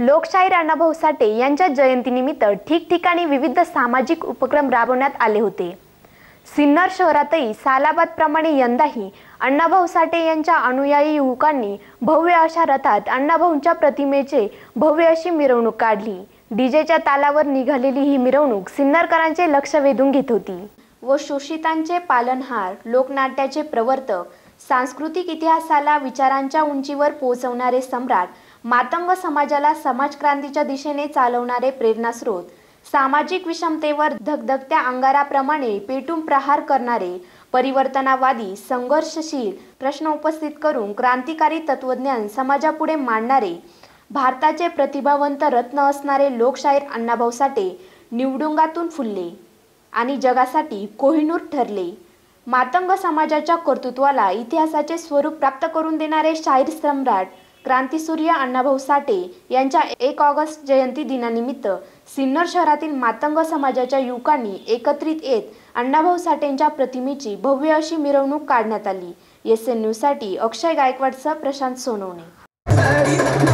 लोकशाहीर अण्णाभाऊ साठे यांच्या जयंतीनिमित्त ठिकठिकाणी विविध सामाजिक उपक्रम राबवण्यात आले होते. सिन्नर शहरातही सालाबादप्रमाणे यंदाही अण्णाभाऊ साठे यांच्या अनुयायी युवकांनी भव्य अशा रथात अण्णाभाऊंच्या प्रतिमेचे भव्य अशी मिरवणूक काढली. डीजेच्या तालावर निघालेली ही मिरवणूक सिन्नरकरांचे लक्ष वेधून घेत होती. व शोषितांचे पालनहार लोकनाट्याचे प्रवर्तक सांस्कृतिक इतिहासाला विचारांच्या उंचीवर पोहोचवणारे सम्राट मातंग समाजाला समाजक्रांतीच्या दिशेने चालवणारे प्रेरणास्रोत. सामाजिक विषमतेवर धगधगत्या अंगाराप्रमाणे पेटून प्रहार करणारे परिवर्तनावादी संघर्षशील प्रश्न उपस्थित करून क्रांतिकारी तत्वज्ञान समाजापुढे मांडणारे भारताचे प्रतिभावंत रत्न असणारे लोकशाहीर अण्णाभाऊ साठे निवडुंगातून फुलले आणि जगासाठी कोहिनूर ठरले. मातंग समाजाच्या कर्तृत्वाला इतिहासाचे स्वरूप प्राप्त करून देणारे शाहीर सम्राट क्रांतीसूर्य अण्णाभाऊ साठे यांच्या एक ऑगस्ट जयंती दिनानिमित्त सिन्नर शहरातील मातंग समाजाच्या युवकांनी एकत्रित येत अण्णाभाऊ साठेंच्या प्रतिमेची भव्य अशी मिरवणूक काढण्यात आली. एस एन न्यूजसाठी अक्षय गायकवाडसह प्रशांत सोनवणे.